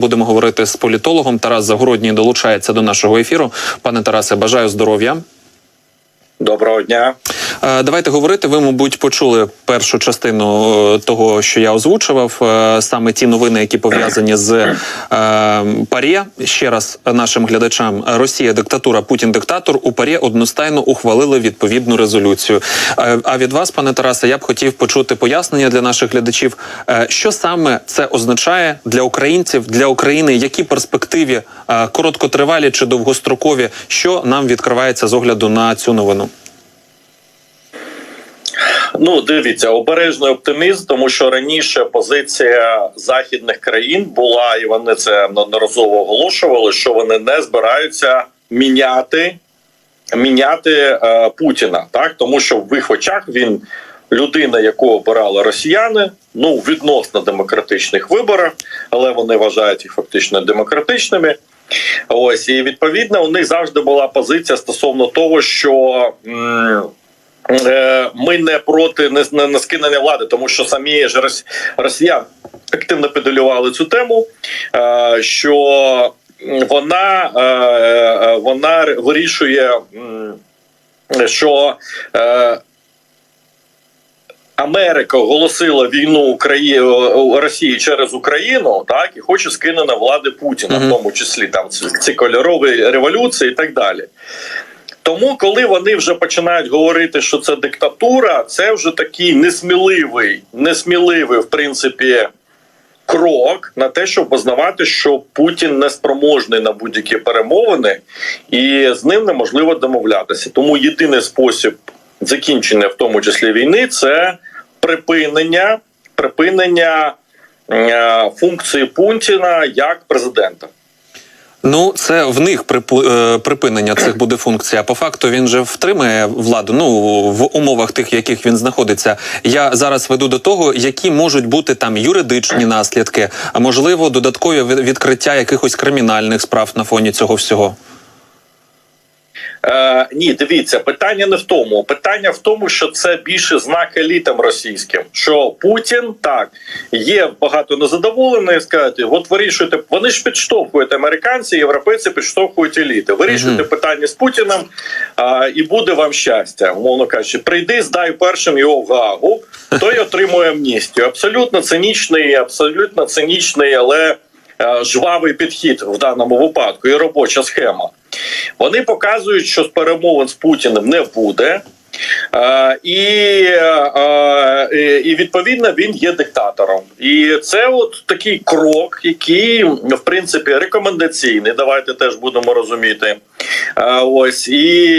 Будемо говорити з політологом. Тарас Загородній долучається до нашого ефіру. Пане Тарасе, бажаю здоров'я. Доброго дня. Е, Давайте говорити. Ви, мабуть, почули першу частину е, того, що я озвучував. е, Саме ті новини, які пов'язані з ПАРЄ. Ще раз нашим глядачам: Росія диктатура, Путін диктатор. У ПАРЄ одностайно ухвалили відповідну резолюцію. А від вас, пане Тарасе, я б хотів почути пояснення для наших глядачів, що саме це означає для українців, для України, які перспективі короткотривалі чи довгострокові, що нам відкривається з огляду на цю новину. Ну, дивіться, обережний оптимізм, тому що раніше позиція західних країн була, і вони це неодноразово оголошували, що вони не збираються міняти, міняти е, Путіна, так тому що в їх очах він людина, яку обирали росіяни, ну відносно демократичних виборах, але вони вважають їх фактично демократичними. Ось і відповідно у них завжди була позиція стосовно того, що. м, ми не проти не, не, не скинення влади, тому що самі ж рос- росіяни активно педалювали цю тему, е, що вона, е, е, вона вирішує, що е, Америка оголосила війну Україні Росії через Україну, так і хоче скинення влади Путіна, Мгм. в тому числі там ці кольорові революції і так далі. Тому, коли вони вже починають говорити, що це диктатура, це вже такий несміливий, несміливий, в принципі, крок на те, щоб визнавати, що Путін не спроможний на будь-які перемовини, і з ним неможливо домовлятися. Тому єдиний спосіб закінчення, в тому числі війни, це припинення, припинення е, функції Путіна як президента. Ну, це в них е, припинення цих буде функцій. А по факту він же втримає владу. Ну в умовах тих, в яких він знаходиться. Я зараз веду до того, які можуть бути там юридичні наслідки, а можливо, додаткові від- відкриття якихось кримінальних справ на фоні цього всього. Е, ні, дивіться, питання не в тому. Питання в тому, що це більше знак елітам російським. Що Путін так є багато незадоволених. Сказати, от вирішуйте, вони ж підштовхують американці, європейці підштовхують еліти. Вирішуйте Мгм. питання з Путіним, а, і буде вам щастя. Умовно кажучи, прийди, здай першим його в Гаагу, той отримує амністію. Абсолютно цинічний, абсолютно цинічний, але е, жвавий підхід в даному випадку і робоча схема. Вони показують, що з перемовин з Путіним не буде. Е, і, е, е, і відповідно він є диктатором, і це от такий крок, який в принципі рекомендаційний. Давайте теж будемо розуміти. Ось і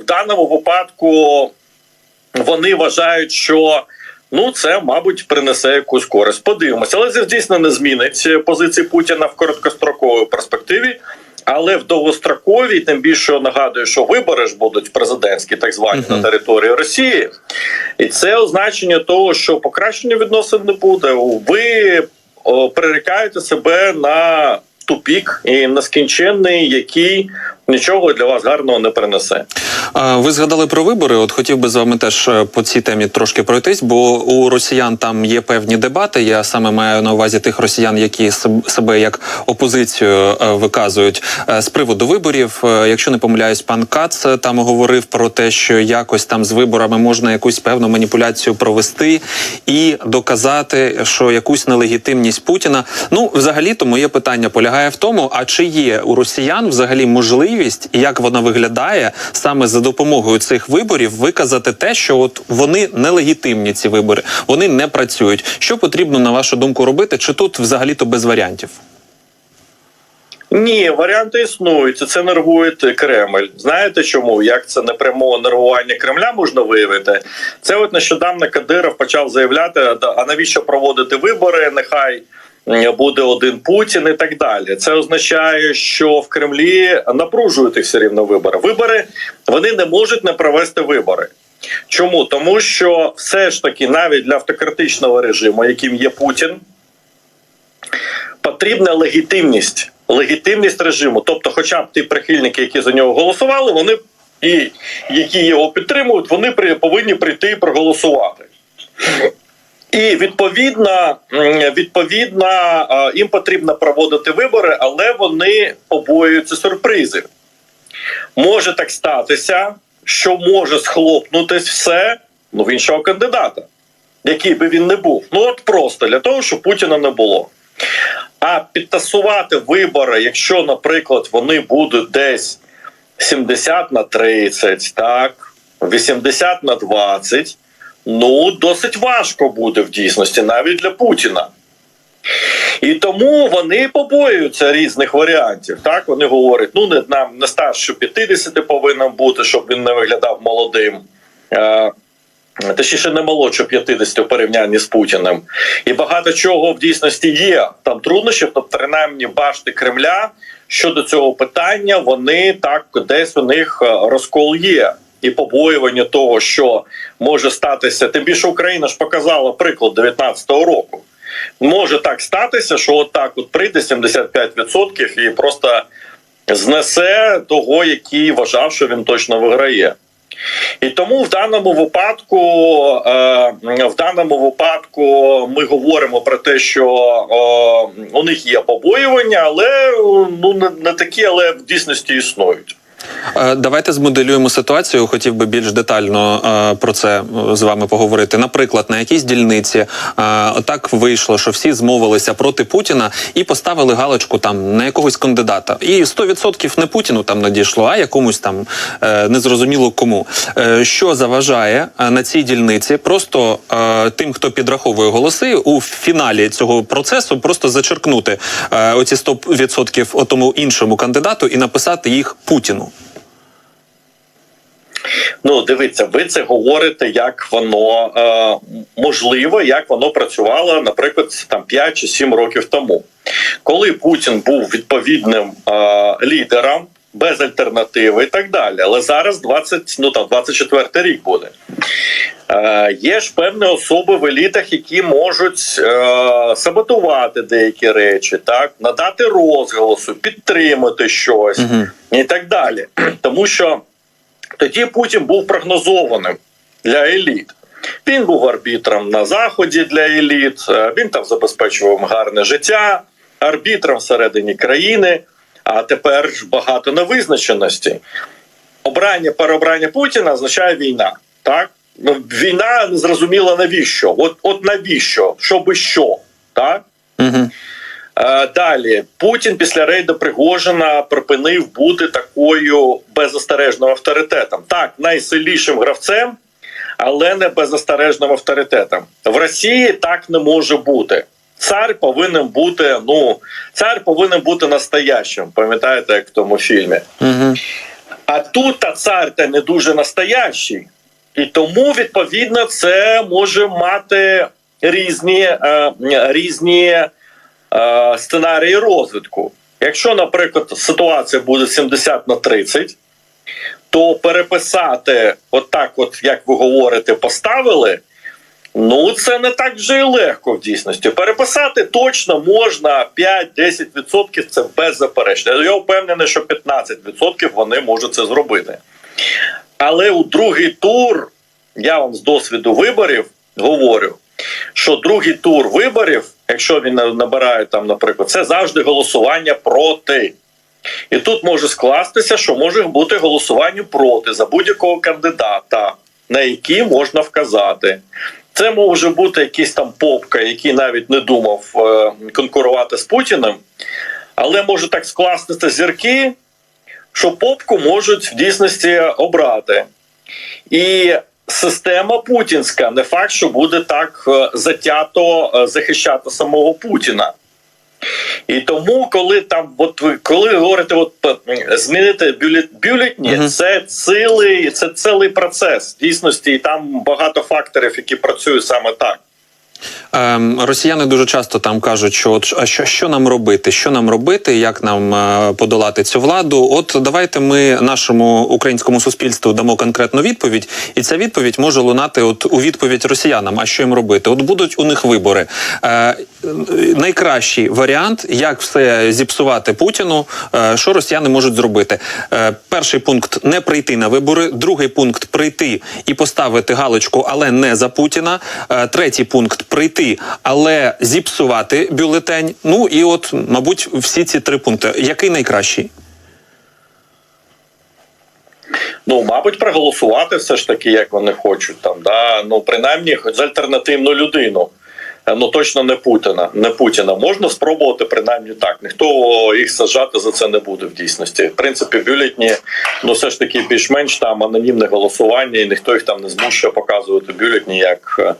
в даному випадку вони вважають, що ну це, мабуть, принесе якусь користь. Подивимося, але це дійсно не змінить позиції Путіна в короткостроковій перспективі. Але в довгостроковій, тим більше нагадую, що вибори ж будуть президентські, так звані Мгм. на території Росії, і це означення того, що покращення відносин не буде. Ви о, прирікаєте себе на тупік і нескінченний, який нічого для вас гарного не принесе. Ви згадали про вибори. От хотів би з вами теж е, по цій темі трошки пройтись, бо у росіян там є певні дебати. Я саме маю на увазі тих росіян, які себе як опозицію е, виказують Е, з приводу виборів. Якщо не помиляюсь, пан Кац там говорив про те, що якось там з виборами можна якусь певну маніпуляцію провести і доказати, що якусь нелегітимність Путіна. Ну, взагалі, то моє питання полягає в тому: а чи є у росіян взагалі можливість, і як вона виглядає саме за допомогою цих виборів, виказати те, що от вони нелегітимні, ці вибори, вони не працюють. Що потрібно на вашу думку робити? Чи тут взагалі то без варіантів? Ні, варіанти існують. Це нервує Кремль. Знаєте чому? Як це непрямого нервування Кремля можна виявити? Це от нещодавно Кадиров почав заявляти: «А навіщо проводити вибори? Нехай буде один Путін і так далі. Це означає, що в Кремлі напружують їх все рівно вибори. Вибори вони не можуть не провести вибори. Чому? Тому що все ж таки навіть для автократичного режиму, яким є Путін, потрібна легітимність. Легітимність режиму. Тобто, хоча б ті прихильники, які за нього голосували, вони і які його підтримують, вони повинні прийти і проголосувати. І відповідно, відповідно, їм потрібно проводити вибори, але вони побоюються сюрпризів. Може так статися, що може схлопнутись все ну, в іншого кандидата, який би він не був. Ну от просто для того, щоб Путіна не було. А підтасувати вибори, якщо, наприклад, вони будуть десь 70 на 30, так, 80 на 20, ну досить важко буде в дійсності, навіть для Путіна. І тому вони побоюються різних варіантів. Так вони говорять: ну не нам не старше 50 повинен бути, щоб він не виглядав молодим. Е, Точніше, не молодше 50 у порівнянні з Путіним. І багато чого в дійсності є. Там труднощів, тобто принаймні башти Кремля щодо цього питання, вони так десь у них е, розкол є. І побоювання того, що може статися, тим більше Україна ж показала приклад 19-го року. Може так статися, що отак от прийде 75% і просто знесе того, який вважав, що він точно виграє. І тому в даному випадку, е, в даному випадку, ми говоримо про те, що е, у них є побоювання, але ну не, не такі, але в дійсності існують. Е, Давайте змоделюємо ситуацію. Хотів би більш детально е, про це е, з вами поговорити. Наприклад, на якійсь дільниці так вийшло, що всі змовилися проти Путіна і поставили галочку там на якогось кандидата. І 100% не Путіну там надійшло, а якомусь там незрозуміло кому. Що заважає на цій дільниці просто тим, хто підраховує голоси у фіналі цього процесу, просто зачеркнути оці 100% отому іншому кандидату і написати їх Путіну. Ну, дивіться, ви це говорите, як воно е, можливо, як воно працювало, наприклад, там 5 чи 7 років тому, коли Путін був відповідним е, лідером без альтернативи і так далі. Але зараз 20, ну там 24 рік буде. Е, є ж певні особи в елітах, які можуть е, саботувати деякі речі, так надати розголосу, підтримати щось Мгм. і так далі. Тому що тоді Путін був прогнозованим для еліт. Він був арбітром на заході для еліт. е, Він там забезпечував гарне життя, арбітром всередині країни. А тепер ж багато невизначеності. Обрання переобрання Путіна означає війна. Так Ну, війна зрозуміла навіщо. От, от навіщо? Щоби що? Так. Угу. Е, Далі Путін після рейду Пригожина припинив бути такою беззастережним авторитетом. Так, найсильнішим гравцем, але не беззастережним авторитетом. В Росії так не може бути. Цар повинен бути. Ну, цар повинен бути настоящим. Пам'ятаєте, як в тому фільмі? Угу. А тут та цар та не дуже настоящий, і тому відповідно це може мати різні, е, різні е, сценарії розвитку. Якщо, наприклад, ситуація буде 70 на 30, то переписати, отак, от як ви говорите, поставили. Ну, це не так вже і легко в дійсності. Переписати точно можна 5-10% це беззаперечно. Я впевнений, що 15% вони можуть це зробити. Але у другий тур, я вам з досвіду виборів говорю, що другий тур виборів, якщо він набирає там, наприклад, це завжди голосування проти. І тут може скластися, що може бути голосування проти за будь-якого кандидата, на який можна вказати. Це може бути якийсь там попка, який навіть не думав е, конкурувати з Путіним, але може так скластися зірки, що попку можуть в дійсності обрати. І система путінська не факт, що буде так е, затято е, захищати самого Путіна. І тому, коли там, от ви коли ви говорите, от змінити бюлет, бюлетні, Мгм. це цілий, це цілий процес в дійсності, і там багато факторів, які працюють саме так. Ем, росіяни дуже часто там кажуть, що от що, що нам робити? Що нам робити? Як нам е, подолати цю владу? От давайте ми нашому українському суспільству дамо конкретну відповідь, і ця відповідь може лунати от у відповідь росіянам. А що їм робити? От будуть у них вибори. Е, найкращий варіант, як все зіпсувати Путіну, е, що росіяни можуть зробити. Перший пункт не прийти на вибори. Другий пункт прийти і поставити галочку, але не за Путіна. Третій пункт прийти, але зіпсувати бюлетень. Ну і от, мабуть, всі ці три пункти. Який найкращий? Ну, мабуть, проголосувати все ж таки, як вони хочуть там. Да? Ну, принаймні, хоч з альтернативну людину. Е, Ну точно не Путіна. Не Путіна. Можна спробувати принаймні так. Ніхто їх саджати за це не буде в дійсності. В принципі, бюлетні, ну все ж таки більш-менш там анонімне голосування, і ніхто їх там не змушує показувати бюлетні, як е,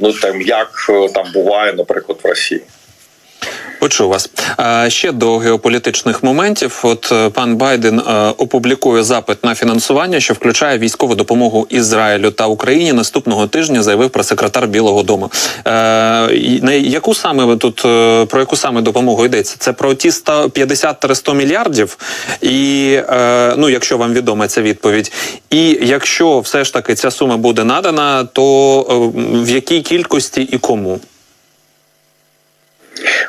ну там як е, там буває, наприклад, в Росії. Почув вас. Ще до геополітичних моментів. От е, пан Байден е, опублікує запит на фінансування, що включає військову допомогу Ізраїлю та Україні наступного тижня, заявив прес-секретар Білого Дому. Е, на яку саме тут про яку саме допомогу йдеться? Це про ті 150-100 мільярдів, і ну, якщо вам відома ця відповідь, і якщо все ж таки ця сума буде надана, то в якій кількості і кому?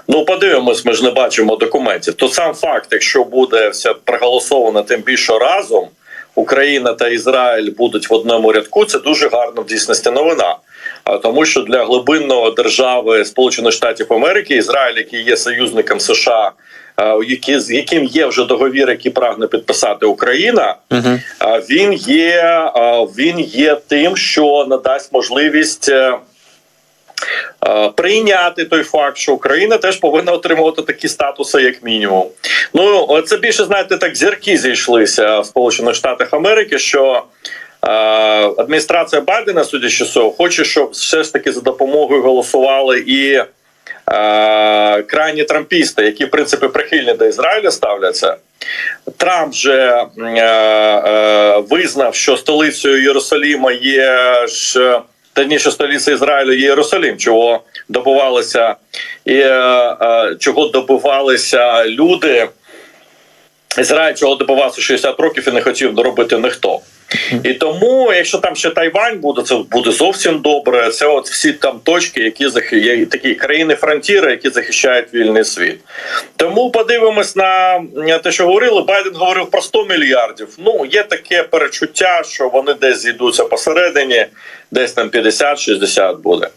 Ну, подивимось, ми ж не бачимо документів. То сам факт, якщо буде все проголосовано тим більше разом, Україна та Ізраїль будуть в одному рядку. Це дуже гарна в дійсності новина. А тому, що для глибинного держави Сполучених Штатів Америки Ізраїль, який є союзником США, які з яким є вже договір, який прагне підписати Україна, Угу. а, він є він є тим, що надасть можливість. Прийняти той факт, що Україна теж повинна отримувати такі статуси, як мінімум. Ну це більше знаєте, так зірки зійшлися в Сполучених Штатах Америки, що адміністрація Байдена, судячи з цього, хоче, щоб все ж таки за допомогою голосували і крайні трампісти, які в принципі прихильні до Ізраїля ставляться. Трамп же е, е, визнав, що столицею Єрусалима є ж точніше, столиця Ізраїлю є Єрусалим, чого добувалися і е, е, чого добувалися люди. Ізраїль чого добувався 60 років і не хотів доробити ніхто. І тому, якщо там ще Тайвань буде, це буде зовсім добре. Це от всі там точки, які захищають такі країни фронтіри, які захищають вільний світ. Тому подивимось на те, що говорили. Байден говорив про 100 мільярдів. Ну є таке перечуття, що вони десь зійдуться посередині, десь там 50-60 буде.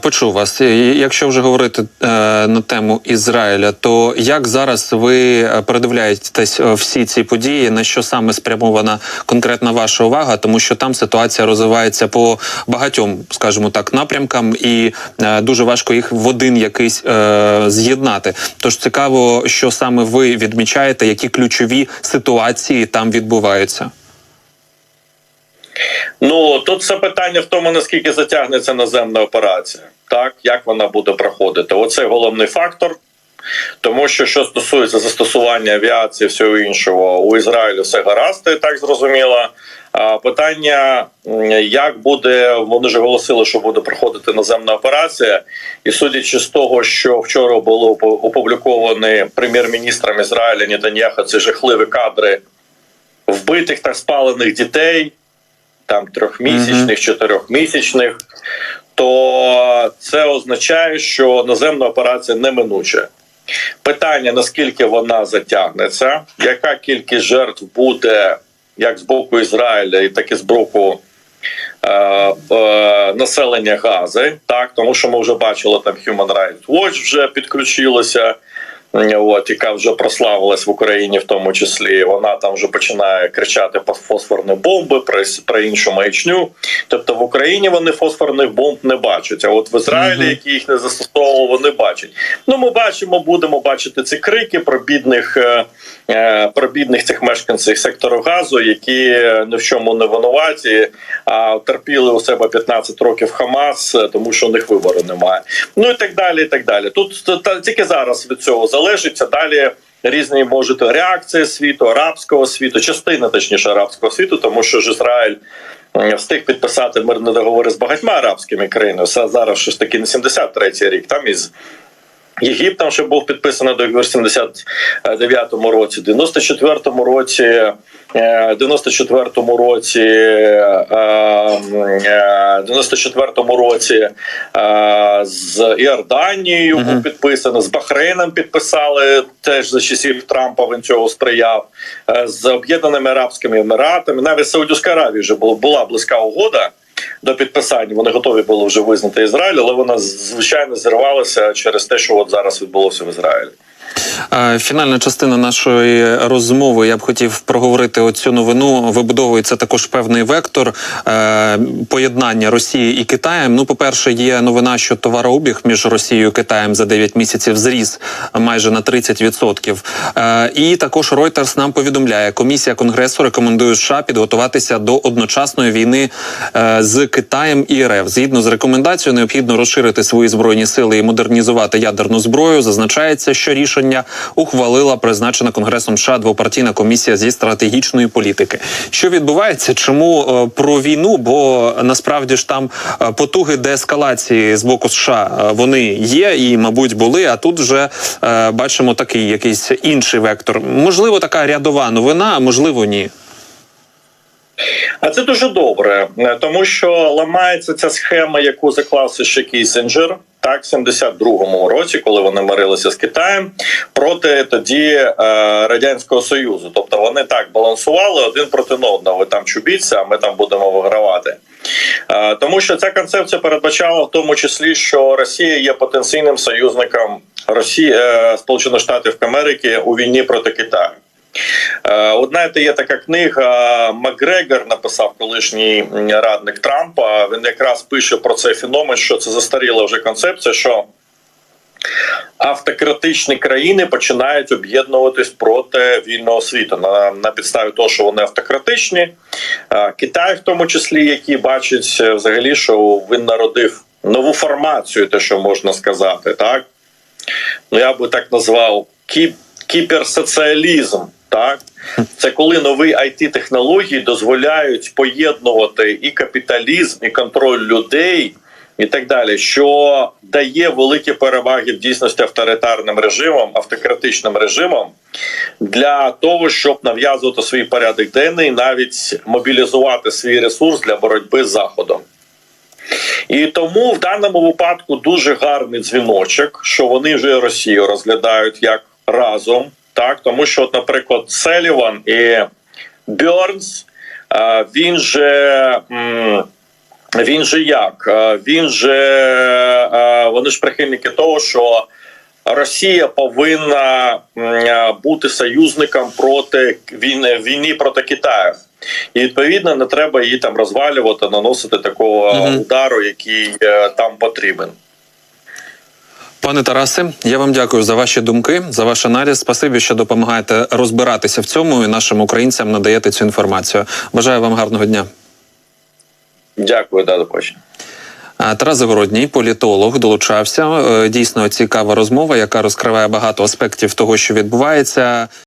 Почув вас. Якщо вже говорити е, на тему Ізраїля, то як зараз ви е, передивляєтесь е, всі ці події, на що саме спрямована конкретна ваша увага, тому що там ситуація розвивається по багатьом, скажімо так, напрямкам, і дуже важко їх в один якийсь з'єднати. Тож цікаво, що саме ви відмічаєте, які ключові ситуації там відбуваються. Ну тут це питання в тому, наскільки затягнеться наземна операція, так як вона буде проходити. Оце головний фактор. Тому що що стосується застосування авіації, всього іншого у Ізраїлі все гаразд, і так зрозуміло. А питання, як буде, вони ж оголосили, що буде проходити наземна операція, і судячи з того, що вчора було опу- опубліковані прем'єр-міністром Ізраїля Нетаньяху ці жахливі кадри вбитих та спалених дітей, там трьохмісячних, чотирьохмісячних, то це означає, що наземна операція неминуча. Питання, наскільки вона затягнеться, яка кількість жертв буде як з боку Ізраїля, так і з боку е, е, населення Гази, так тому що ми вже бачили там Human Rights Watch вже підключилося. От, яка вже прославилась в Україні, в тому числі, вона там вже починає кричати про фосфорні бомби, про, про іншу маячню. Тобто в Україні вони фосфорних бомб не бачать. А от в Ізраїлі, які їх не застосовували, вони бачать. Ну, ми бачимо, будемо бачити ці крики про бідних, е, е, про бідних цих мешканців сектору газу, які ні в чому не винуваті, а терпіли у себе 15 років Хамас, е, тому що у них вибору немає. Ну і так далі. і так далі. Тут та- та- тільки зараз від цього залежить, а далі. Різні можуть реакції світу, арабського світу, частина точніше арабського світу, тому що ж Ізраїль встиг підписати мирні договори з багатьма арабськими країнами. Все зараз щось таки не 73-й рік. Там із Єгиптом ще був підписаний договір в 79-му році, 94-му році, е, 94-му році, е, е, 94-му році е, з Іорданією був підписаний, з Бахрейном підписали теж за часів Трампа. Він цього сприяв е, з Об'єднаними Арабськими Еміратами. Навіть з Саудівською Аравією вже була, була близька угода. До підписання. Вони готові були вже визнати Ізраїль, але вона звичайно зірвалася через те, що от зараз відбулося в Ізраїлі. Е, Фінальна частина нашої розмови. Я б хотів проговорити оцю новину. Вибудовується також певний вектор е, поєднання Росії і Китаєм. Ну, по-перше, є новина, що товарообіг між Росією і Китаєм за 9 місяців зріс майже на 30%. Е, і також Reuters нам повідомляє, комісія конгресу рекомендує США підготуватися до одночасної війни з Китаєм і РФ. Згідно з рекомендацією, необхідно розширити свої збройні сили і модернізувати ядерну зброю. Зазначається, що рішення ухвалила призначена конгресом США двопартійна комісія зі стратегічної політики. Що відбувається? Чому е, про війну? Бо насправді ж там е, потуги деескалації з боку США е, вони є і, мабуть, були. А тут вже бачимо такий якийсь інший вектор. Можливо, така рядова новина, можливо, ні. А це дуже добре, тому що ламається ця схема, яку заклався ще Кісінджер, так, в 72-му році, коли вони мирилися з Китаєм проти тоді е, радянського союзу. Тобто вони так балансували один проти одного. Ви там чубіться, а ми там будемо вигравати. Е, тому що ця концепція передбачала в тому числі, що Росія є потенційним союзником Росії е, Сполучених Штатів Америки у війні проти Китаю. Е, От є така книга Макгрегор написав колишній радник Трампа. Він якраз пише про цей феномен, що це застаріла вже концепція, що автократичні країни починають об'єднуватись проти вільного світу на, на підставі того, що вони автократичні. Е, Китай, в тому числі, який бачить е, взагалі, що він народив нову формацію, те, що можна сказати, так ну я би так назвав кіп, кіберсоціалізм. Так, це коли нові it технології дозволяють поєднувати і капіталізм, і контроль людей, і так далі, що дає великі переваги в дійсності авторитарним режимам, автократичним режимам для того, щоб нав'язувати свій порядок денний, навіть мобілізувати свій ресурс для боротьби з заходом. І тому в даному випадку дуже гарний дзвіночок, що вони вже Росію розглядають як разом, так тому що, от, наприклад, Селіван і Бьорнс, е, він же. Він же як? Е, Він же е, вони ж прихильники того, що Росія повинна бути союзником проти війни війни проти Китаю. І відповідно не треба її там розвалювати, наносити такого Мгм. удару, який там потрібен. Пане Тарасе, я вам дякую за ваші думки, за ваш аналіз. Спасибі, що допомагаєте розбиратися в цьому і нашим українцям надаєте цю інформацію. Бажаю вам гарного дня. Дякую, да, до побачення. Тарас Загородній, політолог, долучався. Е, Дійсно цікава розмова, яка розкриває багато аспектів того, що відбувається.